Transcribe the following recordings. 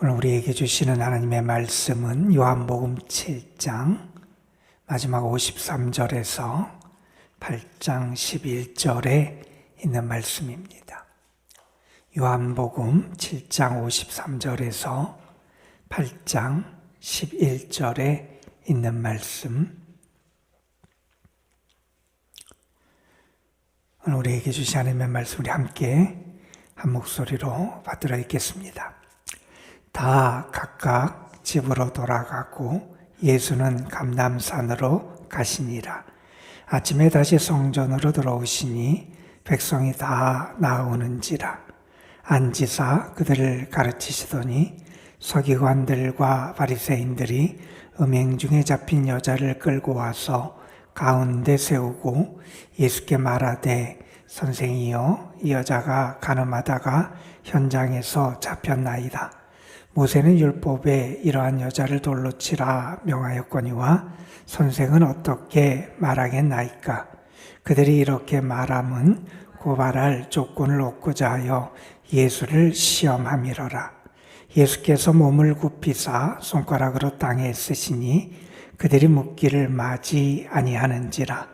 오늘 우리에게 주시는 하나님의 말씀은 요한복음 7장 마지막 53절에서 8장 11절에 있는 말씀입니다. 요한복음 7장 53절에서 8장 11절에 있는 말씀 오늘 우리에게 주신 하나님의 말씀 우리 함께 한 목소리로 받들어 읽겠습니다. 다 각각 집으로 돌아가고 예수는 감남산으로 가시니라. 아침에 다시 성전으로 들어오시니 백성이 다 나오는지라. 안지사 그들을 가르치시더니 서기관들과 바리새인들이 음행 중에 잡힌 여자를 끌고 와서 가운데 세우고 예수께 말하되 선생이여 이 여자가 가늠하다가 현장에서 잡혔나이다. 모세는 율법에 이러한 여자를 돌로 치라 명하였거니와 선생은 어떻게 말하겠나이까? 그들이 이렇게 말함은 고발할 조건을 얻고자 하여 예수를 시험함이러라. 예수께서 몸을 굽히사 손가락으로 땅에 쓰시니 그들이 묻기를 맞이 아니하는지라.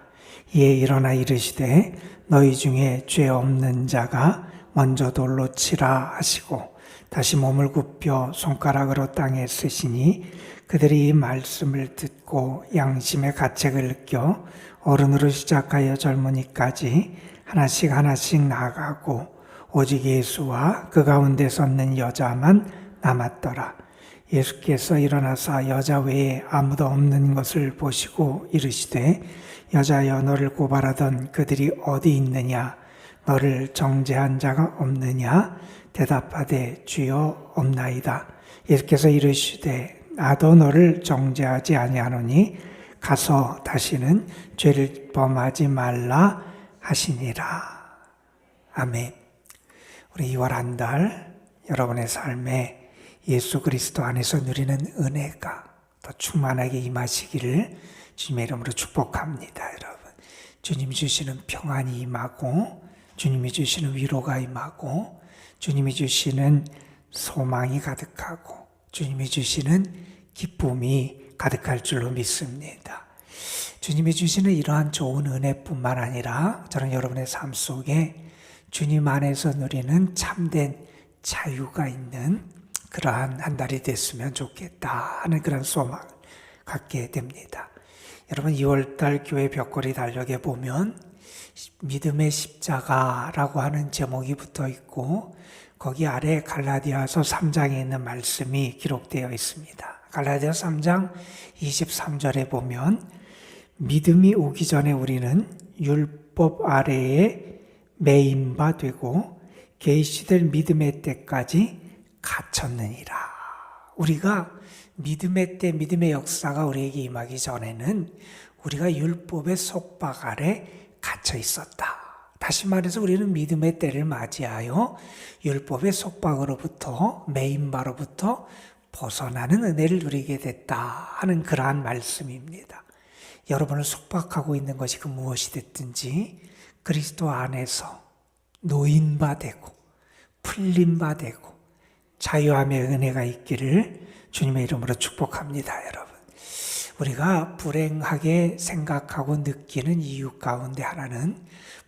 이에 일어나 이르시되 너희 중에 죄 없는 자가 먼저 돌로 치라 하시고 다시 몸을 굽혀 손가락으로 땅에 쓰시니 그들이 이 말씀을 듣고 양심의 가책을 느껴 어른으로 시작하여 젊은이까지 하나씩 하나씩 나아가고 오직 예수와 그 가운데 섰는 여자만 남았더라. 예수께서 일어나사 여자 외에 아무도 없는 것을 보시고 이르시되 여자여 너를 고발하던 그들이 어디 있느냐 너를 정죄한 자가 없느냐 대답하되 주여 없나이다. 예수께서 이르시되 나도 너를 정죄하지 아니하노니 가서 다시는 죄를 범하지 말라 하시니라. 아멘. 우리 2월 한 달 여러분의 삶에 예수 그리스도 안에서 누리는 은혜가 더 충만하게 임하시기를 주님의 이름으로 축복합니다, 여러분. 주님이 주시는 평안이 임하고 주님이 주시는 위로가 임하고 주님이 주시는 소망이 가득하고 주님이 주시는 기쁨이 가득할 줄로 믿습니다. 주님이 주시는 이러한 좋은 은혜뿐만 아니라 저는 여러분의 삶 속에 주님 안에서 누리는 참된 자유가 있는 그러한 한 달이 됐으면 좋겠다 하는 그런 소망을 갖게 됩니다. 여러분 2월달 교회 벽걸이 달력에 보면 믿음의 십자가라고 하는 제목이 붙어 있고 거기 아래 갈라디아서 3장에 있는 말씀이 기록되어 있습니다. 갈라디아 3장 23절에 보면 믿음이 오기 전에 우리는 율법 아래에 매임바 되고 계시될 믿음의 때까지 갇혔느니라. 우리가 믿음의 때 믿음의 역사가 우리에게 임하기 전에는 우리가 율법의 속박 아래 갇혀 있었다. 다시 말해서 우리는 믿음의 때를 맞이하여 율법의 속박으로부터 매임바로부터 벗어나는 은혜를 누리게 됐다 하는 그러한 말씀입니다. 여러분을 속박하고 있는 것이 그 무엇이 됐든지 그리스도 안에서 노인바 되고 풀림바 되고 자유함의 은혜가 있기를 주님의 이름으로 축복합니다, 여러분. 우리가 불행하게 생각하고 느끼는 이유 가운데 하나는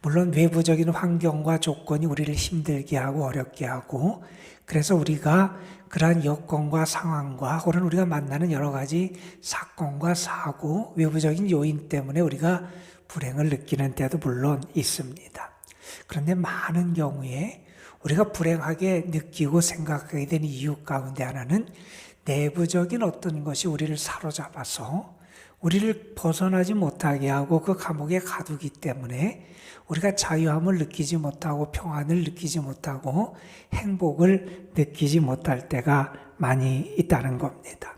물론 외부적인 환경과 조건이 우리를 힘들게 하고 어렵게 하고 그래서 우리가 그러한 여건과 상황과 혹은 우리가 만나는 여러 가지 사건과 사고 외부적인 요인 때문에 우리가 불행을 느끼는 때도 물론 있습니다. 그런데 많은 경우에 우리가 불행하게 느끼고 생각하게 된 이유 가운데 하나는 내부적인 어떤 것이 우리를 사로잡아서 우리를 벗어나지 못하게 하고 그 감옥에 가두기 때문에 우리가 자유함을 느끼지 못하고 평안을 느끼지 못하고 행복을 느끼지 못할 때가 많이 있다는 겁니다.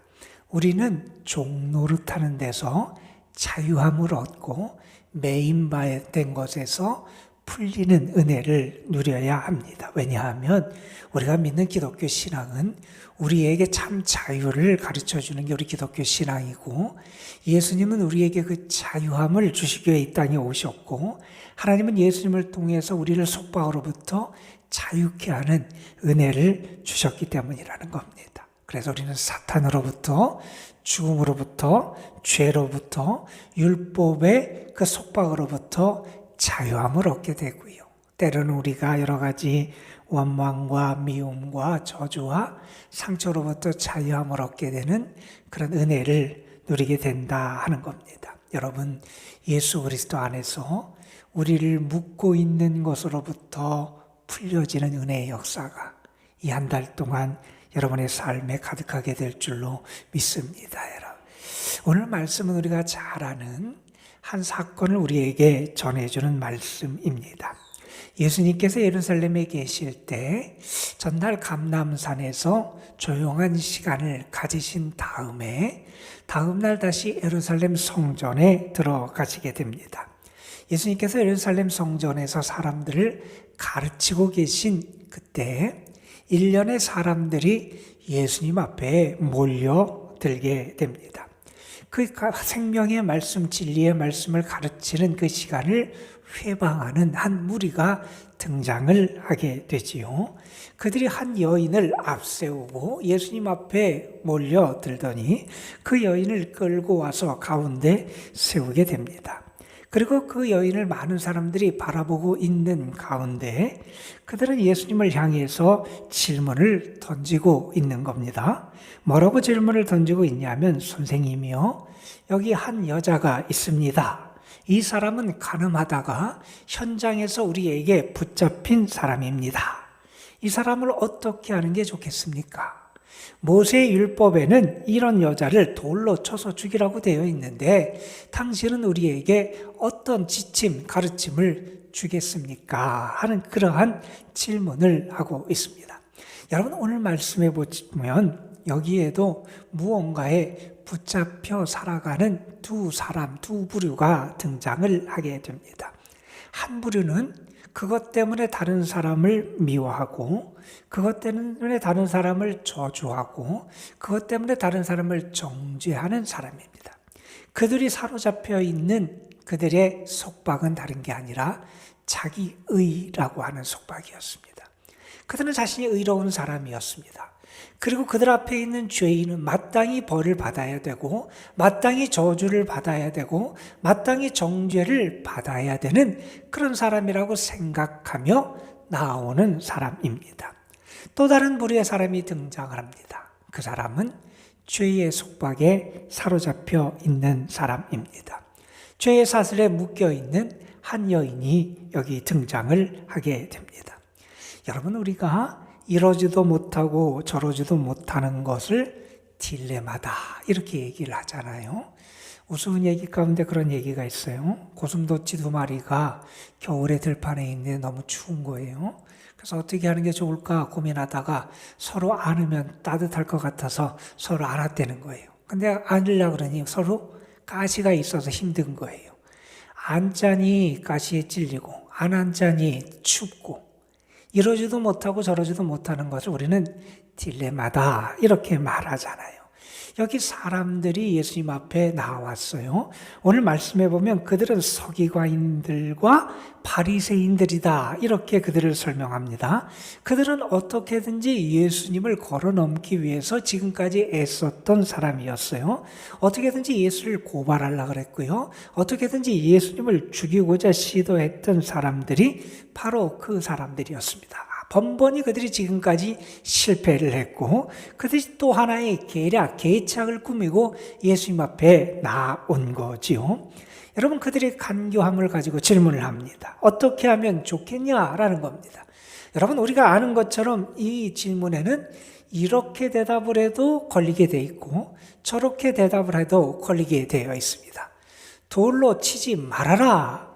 우리는 종노릇하는 데서 자유함을 얻고 메인바된 것에서 풀리는 은혜를 누려야 합니다. 왜냐하면 우리가 믿는 기독교 신앙은 우리에게 참 자유를 가르쳐 주는 게 우리 기독교 신앙이고 예수님은 우리에게 그 자유함을 주시기 위해 이 땅에 오셨고 하나님은 예수님을 통해서 우리를 속박으로부터 자유케 하는 은혜를 주셨기 때문이라는 겁니다. 그래서 우리는 사탄으로부터 죽음으로부터 죄로부터 율법의 그 속박으로부터 자유함을 얻게 되고요. 때로는 우리가 여러 가지 원망과 미움과 저주와 상처로부터 자유함을 얻게 되는 그런 은혜를 누리게 된다 하는 겁니다. 여러분, 예수 그리스도 안에서 우리를 묶고 있는 것으로부터 풀려지는 은혜의 역사가 이 한 달 동안 여러분의 삶에 가득하게 될 줄로 믿습니다, 여러분. 오늘 말씀은 우리가 잘 아는 한 사건을 우리에게 전해주는 말씀입니다. 예수님께서 예루살렘에 계실 때 전날 감남산에서 조용한 시간을 가지신 다음에 다음날 다시 예루살렘 성전에 들어가시게 됩니다. 예수님께서 예루살렘 성전에서 사람들을 가르치고 계신 그때 일련의 사람들이 예수님 앞에 몰려들게 됩니다. 그 생명의 말씀, 진리의 말씀을 가르치는 그 시간을 회방하는 한 무리가 등장을 하게 되지요. 그들이 한 여인을 앞세우고 예수님 앞에 몰려들더니 그 여인을 끌고 와서 가운데 세우게 됩니다. 그리고 그 여인을 많은 사람들이 바라보고 있는 가운데 그들은 예수님을 향해서 질문을 던지고 있는 겁니다. 뭐라고 질문을 던지고 있냐면 선생님이요. 여기 한 여자가 있습니다. 이 사람은 가늠하다가 현장에서 우리에게 붙잡힌 사람입니다. 이 사람을 어떻게 하는 게 좋겠습니까? 모세 율법에는 이런 여자를 돌로 쳐서 죽이라고 되어 있는데 당신은 우리에게 어떤 지침, 가르침을 주겠습니까? 하는 그러한 질문을 하고 있습니다. 여러분 오늘 말씀해 보면 여기에도 무언가에 붙잡혀 살아가는 두 사람, 두 부류가 등장을 하게 됩니다. 한 부류는 그것 때문에 다른 사람을 미워하고, 그것 때문에 다른 사람을 저주하고, 그것 때문에 다른 사람을 정죄하는 사람입니다. 그들이 사로잡혀 있는 그들의 속박은 다른 게 아니라 자기의라고 하는 속박이었습니다. 그들은 자신이 의로운 사람이었습니다. 그리고 그들 앞에 있는 죄인은 마땅히 벌을 받아야 되고, 마땅히 저주를 받아야 되고, 마땅히 정죄를 받아야 되는 그런 사람이라고 생각하며 나오는 사람입니다. 또 다른 부류의 사람이 등장을 합니다. 그 사람은 죄의 속박에 사로잡혀 있는 사람입니다. 죄의 사슬에 묶여 있는 한 여인이 여기 등장을 하게 됩니다. 여러분, 우리가 이러지도 못하고 저러지도 못하는 것을 딜레마다 이렇게 얘기를 하잖아요. 우스운 얘기 가운데 그런 얘기가 있어요. 고슴도치 두 마리가 겨울에 들판에 있는데 너무 추운 거예요. 그래서 어떻게 하는 게 좋을까 고민하다가 서로 안으면 따뜻할 것 같아서 서로 안았다는 거예요. 근데 안으려 그러니 서로 가시가 있어서 힘든 거예요. 안자니 가시에 찔리고 안 안자니 춥고 이러지도 못하고 저러지도 못하는 것을 우리는 딜레마다 이렇게 말하잖아요. 여기 사람들이 예수님 앞에 나왔어요. 오늘 말씀해 보면 그들은 서기관들과 바리새인들이다 이렇게 그들을 설명합니다. 그들은 어떻게든지 예수님을 걸어 넘기 위해서 지금까지 애썼던 사람이었어요. 어떻게든지 예수를 고발하려 그랬고요. 어떻게든지 예수님을 죽이고자 시도했던 사람들이 바로 그 사람들이었습니다. 번번이 그들이 지금까지 실패를 했고 그들이 또 하나의 계략, 계착을 꾸미고 예수님 앞에 나온 거지요. 여러분 그들이 간교함을 가지고 질문을 합니다. 어떻게 하면 좋겠냐라는 겁니다. 여러분 우리가 아는 것처럼 이 질문에는 이렇게 대답을 해도 걸리게 돼 있고 저렇게 대답을 해도 걸리게 되어 있습니다. 돌로 치지 말아라.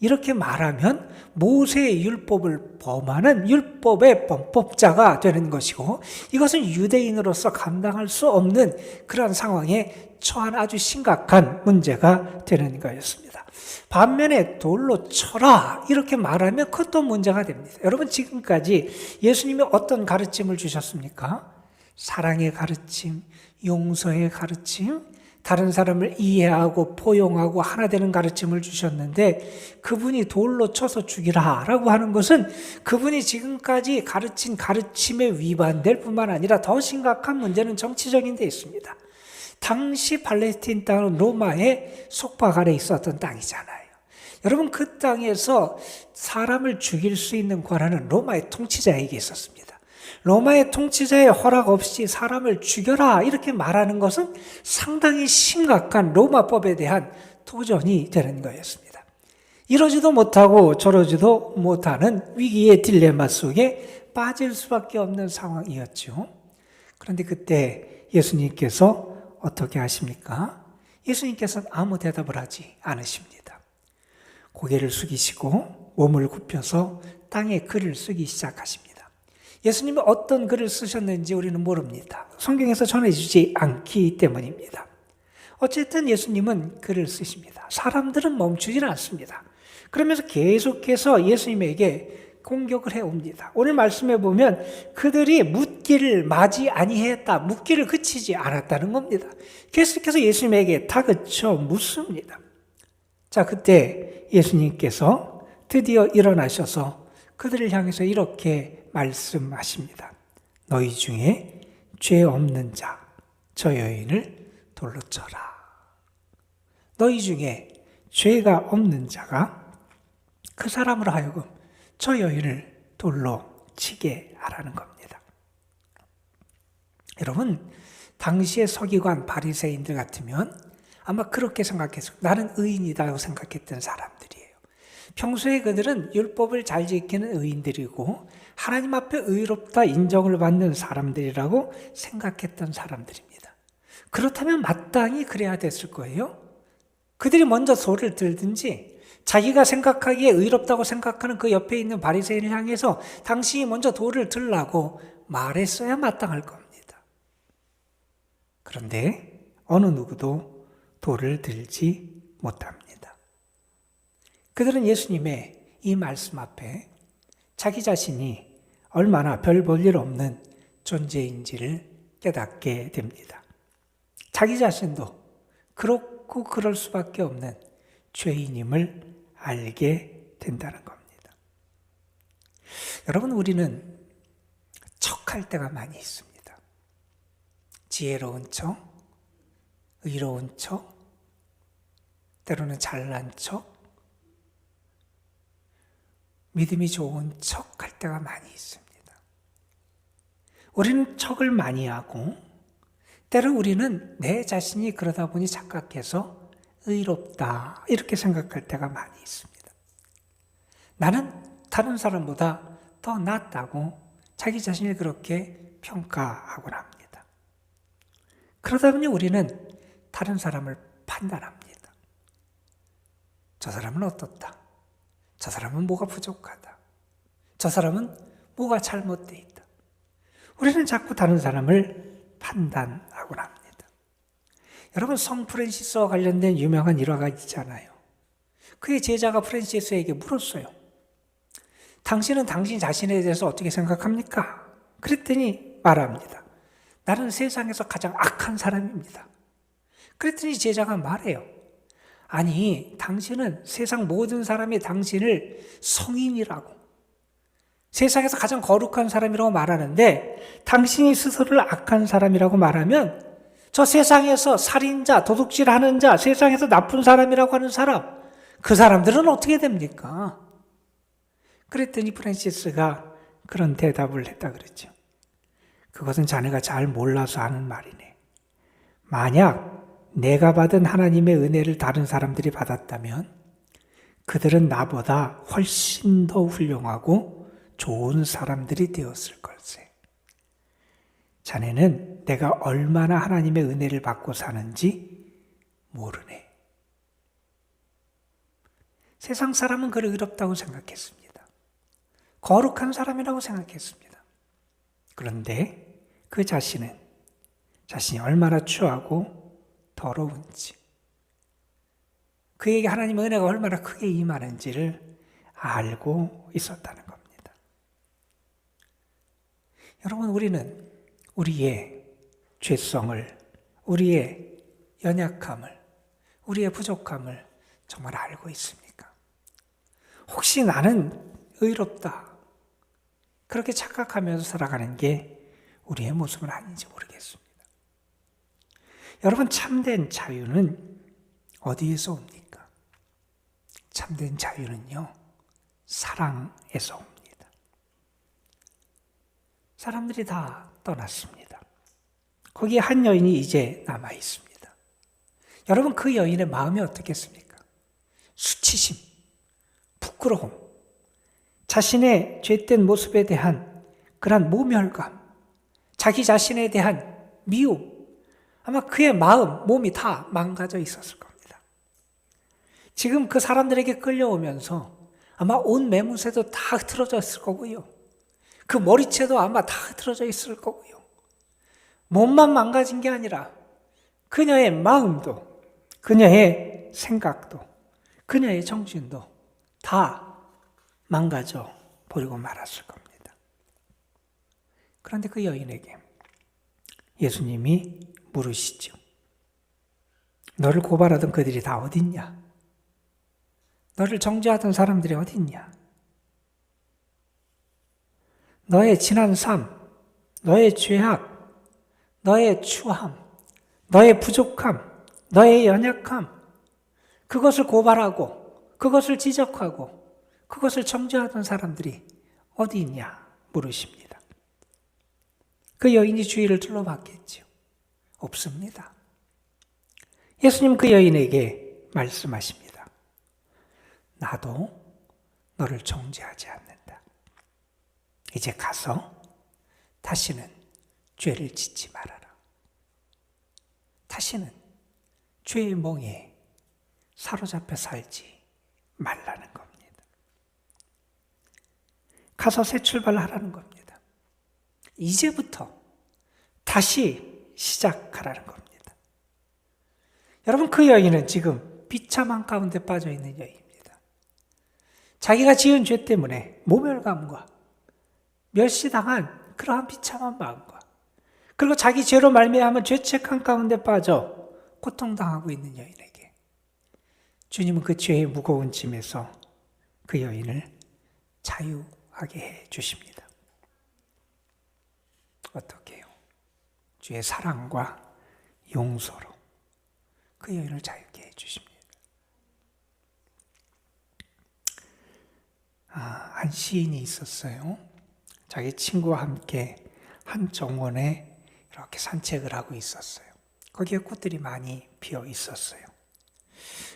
이렇게 말하면 모세의 율법을 범하는 율법의 범법자가 되는 것이고 이것은 유대인으로서 감당할 수 없는 그런 상황에 처한 아주 심각한 문제가 되는 거였습니다. 반면에 돌로 쳐라 이렇게 말하면 그것도 문제가 됩니다. 여러분 지금까지 예수님이 어떤 가르침을 주셨습니까? 사랑의 가르침, 용서의 가르침, 다른 사람을 이해하고 포용하고 하나 되는 가르침을 주셨는데 그분이 돌로 쳐서 죽이라 라고 하는 것은 그분이 지금까지 가르친 가르침에 위반될 뿐만 아니라 더 심각한 문제는 정치적인 데 있습니다. 당시 팔레스틴 땅은 로마의 속박 아래 있었던 땅이잖아요. 여러분 그 땅에서 사람을 죽일 수 있는 권한은 로마의 통치자에게 있었습니다. 로마의 통치자의 허락 없이 사람을 죽여라 이렇게 말하는 것은 상당히 심각한 로마법에 대한 도전이 되는 거였습니다. 이러지도 못하고 저러지도 못하는 위기의 딜레마 속에 빠질 수밖에 없는 상황이었죠. 그런데 그때 예수님께서 어떻게 하십니까? 예수님께서는 아무 대답을 하지 않으십니다. 고개를 숙이시고 몸을 굽혀서 땅에 글을 쓰기 시작하십니다. 예수님이 어떤 글을 쓰셨는지 우리는 모릅니다. 성경에서 전해주지 않기 때문입니다. 어쨌든 예수님은 글을 쓰십니다. 사람들은 멈추질 않습니다. 그러면서 계속해서 예수님에게 공격을 해옵니다. 오늘 말씀해 보면 그들이 묻기를 맞이 아니했다. 묻기를 그치지 않았다는 겁니다. 계속해서 예수님에게 다그쳐 묻습니다. 자, 그때 예수님께서 드디어 일어나셔서 그들을 향해서 이렇게 말씀하십니다. 너희 중에 죄 없는 자, 저 여인을 돌로 쳐라. 너희 중에 죄가 없는 자가 그 사람으로 하여금 저 여인을 돌로 치게 하라는 겁니다. 여러분, 당시의 서기관 바리새인들 같으면 아마 그렇게 생각했을 나는 의인이다고 생각했던 사람들이에요. 평소에 그들은 율법을 잘 지키는 의인들이고 하나님 앞에 의롭다 인정을 받는 사람들이라고 생각했던 사람들입니다. 그렇다면 마땅히 그래야 됐을 거예요. 그들이 먼저 소를 들든지 자기가 생각하기에 의롭다고 생각하는 그 옆에 있는 바리새인을 향해서 당신이 먼저 돌을 들라고 말했어야 마땅할 겁니다. 그런데 어느 누구도 돌을 들지 못합니다. 그들은 예수님의 이 말씀 앞에 자기 자신이 얼마나 별 볼 일 없는 존재인지를 깨닫게 됩니다. 자기 자신도 그렇고 그럴 수밖에 없는 죄인임을 알게 된다는 겁니다. 여러분, 우리는 척할 때가 많이 있습니다. 지혜로운 척, 의로운 척, 때로는 잘난 척, 믿음이 좋은 척 할 때가 많이 있습니다. 우리는 척을 많이 하고, 때로 우리는 내 자신이 그러다 보니 착각해서 의롭다, 이렇게 생각할 때가 많이 있습니다. 나는 다른 사람보다 더 낫다고 자기 자신을 그렇게 평가하곤 합니다. 그러다 보니 우리는 다른 사람을 판단합니다. 저 사람은 어떻다. 저 사람은 뭐가 부족하다. 저 사람은 뭐가 잘못되어 있다. 우리는 자꾸 다른 사람을 판단하곤 합니다. 여러분, 성 프랜시스와 관련된 유명한 일화가 있잖아요. 그의 제자가 프랜시스에게 물었어요. 당신은 당신 자신에 대해서 어떻게 생각합니까? 그랬더니 말합니다. 나는 세상에서 가장 악한 사람입니다. 그랬더니 제자가 말해요. 아니, 당신은 세상 모든 사람이 당신을 성인이라고, 세상에서 가장 거룩한 사람이라고 말하는데, 당신이 스스로를 악한 사람이라고 말하면, 저 세상에서 살인자, 도둑질 하는 자, 세상에서 나쁜 사람이라고 하는 사람, 그 사람들은 어떻게 됩니까? 그랬더니 프란시스가 그런 대답을 했다 그랬죠. 그것은 자네가 잘 몰라서 하는 말이네. 만약 내가 받은 하나님의 은혜를 다른 사람들이 받았다면 그들은 나보다 훨씬 더 훌륭하고 좋은 사람들이 되었을 걸세. 자네는 내가 얼마나 하나님의 은혜를 받고 사는지 모르네. 세상 사람은 그를 의롭다고 생각했습니다. 거룩한 사람이라고 생각했습니다. 그런데 그 자신은 자신이 얼마나 추하고 더러운지, 그에게 하나님의 은혜가 얼마나 크게 임하는지를 알고 있었다는 겁니다. 여러분, 우리는 우리의 죄성을, 우리의 연약함을, 우리의 부족함을 정말 알고 있습니까? 혹시 나는 의롭다. 그렇게 착각하면서 살아가는 게 우리의 모습은 아닌지 모르겠습니다. 여러분, 참된 자유는 어디에서 옵니까? 참된 자유는요, 사랑에서 옵니다. 사람들이 다 떠났습니다. 거기에 한 여인이 이제 남아 있습니다. 여러분, 그 여인의 마음이 어떻겠습니까? 수치심, 부끄러움, 자신의 죄된 모습에 대한 그런 모멸감, 자기 자신에 대한 미움, 아마 그의 마음, 몸이 다 망가져 있었을 겁니다. 지금 그 사람들에게 끌려오면서 아마 온 매무새도 다 흐트러져 있을 거고요. 그 머리채도 아마 다 흐트러져 있을 거고요. 몸만 망가진 게 아니라 그녀의 마음도, 그녀의 생각도, 그녀의 정신도 다 망가져 버리고 말았을 겁니다. 그런데 그 여인에게 예수님이 물으시죠. 너를 고발하던 그들이 다 어딨냐? 너를 정죄하던 사람들이 어딨냐? 너의 지난 삶, 너의 죄악, 너의 추함, 너의 부족함, 너의 연약함, 그것을 고발하고, 그것을 지적하고, 그것을 정죄하던 사람들이 어디 있냐? 물으십니다. 그 여인이 주위를 둘러봤겠죠. 없습니다. 예수님 그 여인에게 말씀하십니다. 나도 너를 정죄하지 않는다. 이제 가서 다시는 죄를 짓지 말아라. 다시는 죄의 몽에 사로잡혀 살지 말라는 겁니다. 가서 새 출발하라는 겁니다. 이제부터 다시 시작하라는 겁니다. 여러분, 그 여인은 지금 비참한 가운데 빠져 있는 여인입니다. 자기가 지은 죄 때문에 모멸감과 멸시당한 그러한 비참한 마음과 그리고 자기 죄로 말미암은 죄책한 가운데 빠져 고통당하고 있는 여인에게 주님은 그 죄의 무거운 짐에서 그 여인을 자유하게 해 주십니다. 어떻게요? 주의 사랑과 용서로 그 여인을 자유케 해 주십니다. 아, 한 시인이 있었어요. 자기 친구와 함께 한 정원에 이렇게 산책을 하고 있었어요. 거기에 꽃들이 많이 피어 있었어요.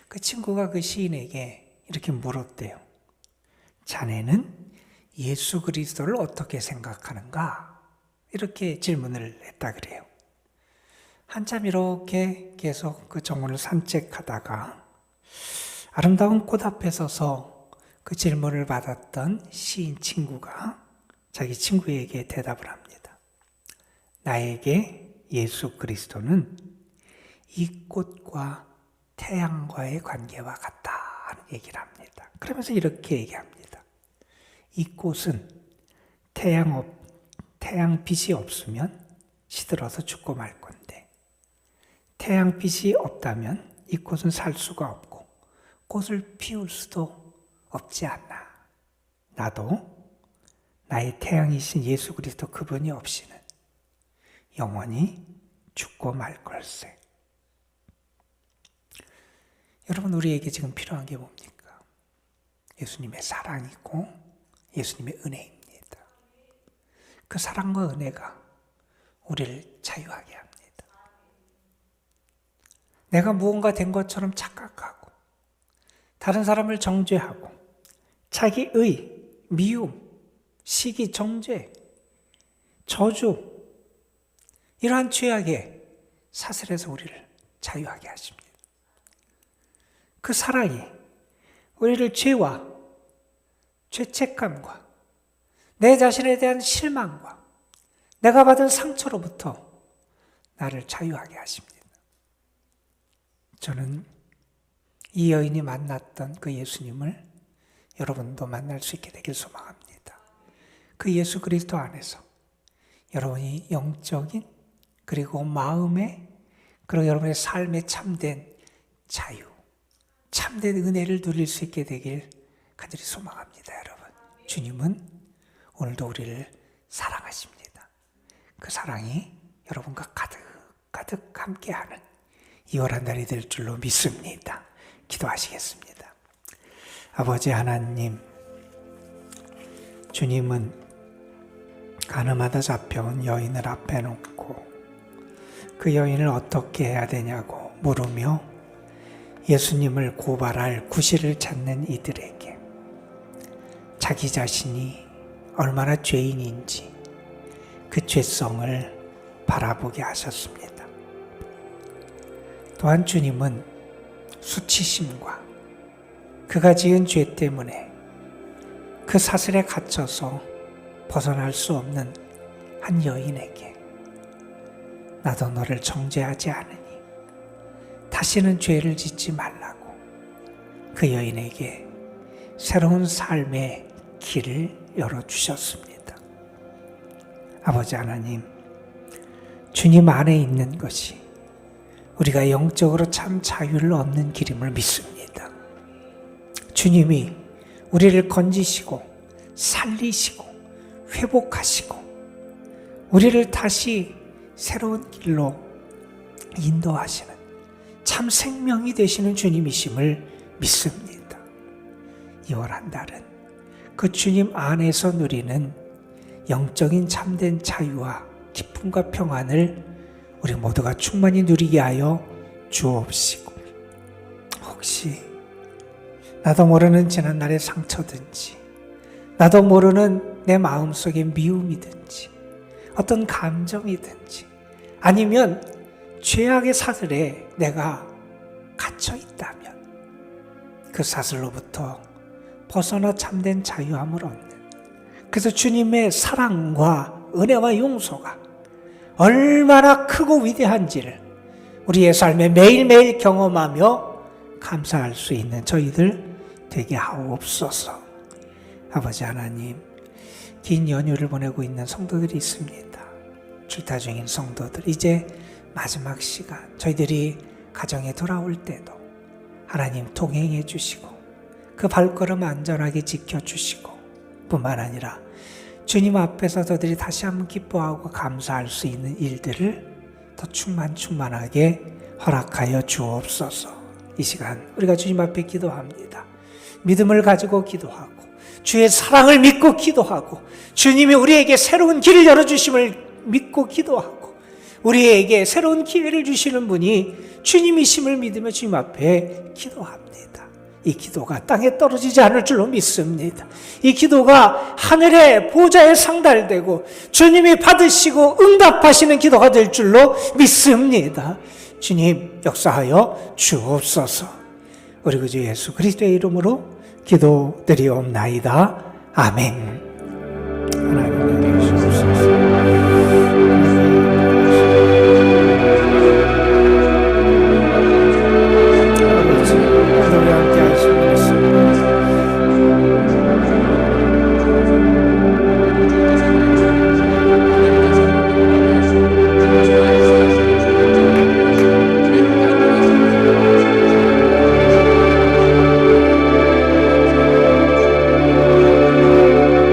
그 친구가 그 시인에게 이렇게 물었대요. 자네는 예수 그리스도를 어떻게 생각하는가? 이렇게 질문을 했다 그래요. 한참 이렇게 계속 그 정원을 산책하다가 아름다운 꽃 앞에 서서 그 질문을 받았던 시인 친구가 자기 친구에게 대답을 합니다. 나에게 예수 그리스도는 이 꽃과 태양과의 관계와 같다 하는 얘기를 합니다. 그러면서 이렇게 얘기합니다. 이 꽃은 태양 없, 태양빛이 없으면 시들어서 죽고 말 건데 태양빛이 없다면 이 꽃은 살 수가 없고 꽃을 피울 수도 없지 않나. 나도 나의 태양이신 예수 그리스도 그분이 없이는 영원히 죽고 말 걸세. 여러분, 우리에게 지금 필요한 게 뭡니까? 예수님의 사랑이고 예수님의 은혜입니다. 그 사랑과 은혜가 우리를 자유하게 합니다. 내가 무언가 된 것처럼 착각하고, 다른 사람을 정죄하고, 자기의 미움, 시기, 정죄, 저주, 이러한 죄악의 사슬에서 우리를 자유하게 하십니다. 그 사랑이 우리를 죄와 죄책감과 내 자신에 대한 실망과 내가 받은 상처로부터 나를 자유하게 하십니다. 저는 이 여인이 만났던 그 예수님을 여러분도 만날 수 있게 되길 소망합니다. 그 예수 그리스도 안에서 여러분이 영적인 그리고 마음의 그리고 여러분의 삶에 참된 자유, 참된 은혜를 누릴 수 있게 되길 간절히 소망합니다, 여러분. 주님은 오늘도 우리를 사랑하십니다. 그 사랑이 여러분과 가득 가득 함께하는 2월 한 달이 될 줄로 믿습니다. 기도하시겠습니다. 아버지 하나님, 주님은 가늠하다 잡혀온 여인을 앞에 놓고 그 여인을 어떻게 해야 되냐고 물으며 예수님을 고발할 구실을 찾는 이들에게 자기 자신이 얼마나 죄인인지 그 죄성을 바라보게 하셨습니다. 또한 주님은 수치심과 그가 지은 죄 때문에 그 사슬에 갇혀서 벗어날 수 없는 한 여인에게 나도 너를 정죄하지 않으니 다시는 죄를 짓지 말라고 그 여인에게 새로운 삶의 길을 열어주셨습니다. 아버지 하나님, 주님 안에 있는 것이 우리가 영적으로 참 자유를 얻는 길임을 믿습니다. 주님이 우리를 건지시고 살리시고 회복하시고 우리를 다시 새로운 길로 인도하시는 참 생명이 되시는 주님이심을 믿습니다. 2월 한 달은 그 주님 안에서 누리는 영적인 참된 자유와 기쁨과 평안을 우리 모두가 충만히 누리게 하여 주옵시고. 혹시 나도 모르는 지난날의 상처든지 나도 모르는 내 마음속의 미움이든지 어떤 감정이든지 아니면 죄악의 사슬에 내가 갇혀 있다면 그 사슬로부터 벗어나 참된 자유함을 얻는 그래서 주님의 사랑과 은혜와 용서가 얼마나 크고 위대한지를 우리의 삶에 매일매일 경험하며 감사할 수 있는 저희들 되게 하옵소서. 아버지 하나님, 긴 연휴를 보내고 있는 성도들이 있습니다. 출타 중인 성도들, 이제 마지막 시간, 저희들이 가정에 돌아올 때도 하나님 동행해 주시고, 그 발걸음 안전하게 지켜주시고, 뿐만 아니라 주님 앞에서 저들이 다시 한번 기뻐하고 감사할 수 있는 일들을 더 충만 충만하게 허락하여 주옵소서. 이 시간 우리가 주님 앞에 기도합니다. 믿음을 가지고 기도하고 주의 사랑을 믿고 기도하고 주님이 우리에게 새로운 길을 열어 주심을 믿고 기도하고 우리에게 새로운 기회를 주시는 분이 주님이심을 믿으며 주님 앞에 기도합니다. 이 기도가 땅에 떨어지지 않을 줄로 믿습니다. 이 기도가 하늘의 보좌에 상달되고 주님이 받으시고 응답하시는 기도가 될 줄로 믿습니다. 주님 역사하여 주옵소서. 우리 구주 예수 그리스도의 이름으로 기도드리옵나이다. 아멘. 하나님